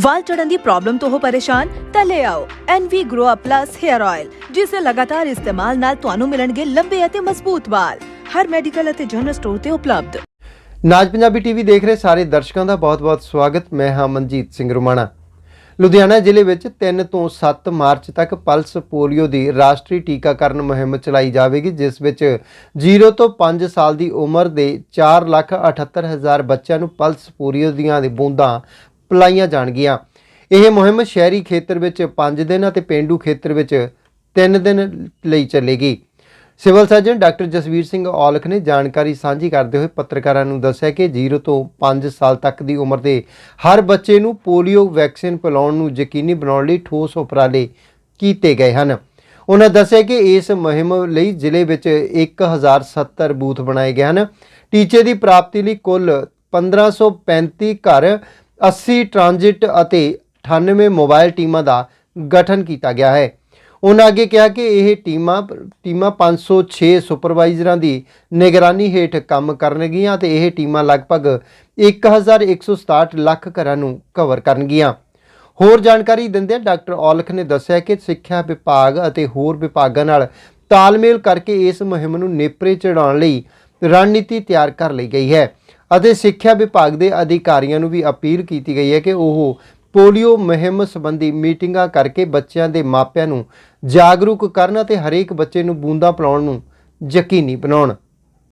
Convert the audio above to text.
ਵਾਲ ਝੜਨ ਦੀ problem ਤੋਂ ਹੋ ਪਰੇਸ਼ਾਨ, ਤਾਂ ਲੈ ਆਓ NV Grow Up Plus Hair Oil ਜਿਸ ਦੇ ਲਗਾਤਾਰ ਇਸਤੇਮਾਲ ਨਾਲ ਤੁਹਾਨੂੰ ਮਿਲਣਗੇ ਲੰਬੇ ਅਤੇ ਮਜ਼ਬੂਤ ਵਾਲ। ਹਰ ਮੈਡੀਕਲ ਅਤੇ ਜਨਰਲ ਸਟੋਰ ਤੇ ਉਪਲਬਧ। ਨਾਜ ਪੰਜਾਬੀ ਟੀਵੀ ਦੇਖ ਰਹੇ ਸਾਰੇ ਦਰਸ਼ਕਾਂ ਦਾ ਬਹੁਤ-ਬਹੁਤ ਸਵਾਗਤ। ਮੈਂ ਹਾਂ ਮਨਜੀਤ ਸਿੰਘ ਰੁਮਾਣਾ। ਲੁਧਿਆਣਾ ਜ਼ਿਲ੍ਹੇ ਵਿੱਚ 3 ਤੋਂ 7 ਮਾਰਚ ਤੱਕ ਪਲਸ ਪੋਲੀਓ ਦੀ ਰਾਸ਼ਟਰੀ ਟੀਕਾਕਰਨ ਮੁਹਿੰਮ ਚਲਾਈ ਜਾਵੇਗੀ, ਜਿਸ ਵਿੱਚ 0 ਤੋਂ 5 ਸਾਲ ਦੀ ਉਮਰ ਦੇ 478000 ਬੱਚਿਆਂ ਨੂੰ ਪਲਸ ਪੋਲੀਓ ਦੀਆਂ ਬੂੰਦਾਂ ਪਿਲਾਈਆਂ ਜਾਣਗੀਆਂ। ਇਹ ਮੁਹਿੰਮ ਸ਼ਹਿਰੀ ਖੇਤਰ ਵਿੱਚ 5 ਦਿਨ ਅਤੇ ਪੇਂਡੂ ਖੇਤਰ ਵਿੱਚ 3 ਦਿਨ ਲਈ ਚੱਲੇਗੀ। Civil surgeon doctor Jasvir Singh Aulakh ਨੇ ਜਾਣਕਾਰੀ ਸਾਂਝੀ ਕਰਦੇ ਹੋਏ ਪੱਤਰਕਾਰਾਂ ਨੂੰ ਦੱਸਿਆ ਕਿ 0 ਤੋਂ 5 ਸਾਲ ਤੱਕ ਦੀ ਉਮਰ ਦੇ ਹਰ ਬੱਚੇ ਨੂੰ ਪੋਲੀਓ ਵੈਕਸੀਨ ਪਿਲਾਉਣ ਨੂੰ ਯਕੀਨੀ ਬਣਾਉਣ ਲਈ ਠੋਸ ਉਪਰਾਲੇ ਕੀਤੇ ਗਏ ਹਨ। ਉਹਨਾਂ ਦੱਸਿਆ ਕਿ ਇਸ ਮੁਹਿੰਮ ਲਈ ਜ਼ਿਲ੍ਹੇ ਵਿੱਚ 1070 ਬੂਥ ਬਣਾਏ ਗਏ ਹਨ। ਟੀਚੇ ਦੀ ਪ੍ਰਾਪਤੀ ਲਈ ਕੁੱਲ 1535 ਘਰ 80 ਟ੍ਰਾਂਜਿਟ ਅਤੇ 98 ਮੋਬਾਈਲ ਟੀਮਾਂ ਦਾ ਗਠਨ ਕੀਤਾ ਗਿਆ ਹੈ। ਉਹਨਾਂ ਅੱਗੇ ਕਿਹਾ ਕਿ ਇਹ ਟੀਮਾਂ ਟੀਮਾਂ 506 ਸੁਪਰਵਾਈਜ਼ਰਾਂ ਦੀ ਨਿਗਰਾਨੀ ਹੇਠ ਕੰਮ ਕਰਨਗੀਆਂ ਤੇ ਇਹ ਟੀਮਾਂ ਲਗਭਗ 1167 ਲੱਖ ਘਰਾਂ ਨੂੰ ਕਵਰ ਕਰਨਗੀਆਂ। ਹੋਰ ਜਾਣਕਾਰੀ ਦਿੰਦਿਆਂ ਡਾਕਟਰ ਔਲਖ ਨੇ ਦੱਸਿਆ ਕਿ ਸਿੱਖਿਆ ਵਿਭਾਗ ਅਤੇ ਹੋਰ ਵਿਭਾਗਾਂ ਨਾਲ ਤਾਲਮੇਲ ਕਰਕੇ ਇਸ ਮੁਹਿੰਮ ਨੂੰ ਨੇਪਰੇ ਚੜਾਉਣ ਲਈ ਰਣਨੀਤੀ ਤਿਆਰ ਕਰ ਲਈ ਗਈ ਹੈ। ਅਤੇ ਸਿੱਖਿਆ ਵਿਭਾਗ ਦੇ ਅਧਿਕਾਰੀਆਂ ਨੂੰ ਵੀ ਅਪੀਲ ਕੀਤੀ ਗਈ ਹੈ ਕਿ ਉਹ ਪੋਲੀਓ ਮੁਹਿੰਮ ਸੰਬੰਧੀ ਮੀਟਿੰਗਾਂ ਕਰਕੇ ਬੱਚਿਆਂ ਦੇ ਮਾਪਿਆਂ ਨੂੰ ਜਾਗਰੂਕ ਕਰਨ ਅਤੇ ਹਰੇਕ ਬੱਚੇ ਨੂੰ ਬੂੰਦਾਂ ਪਿਲਾਉਣ ਨੂੰ ਯਕੀਨੀ ਬਣਾਉਣ।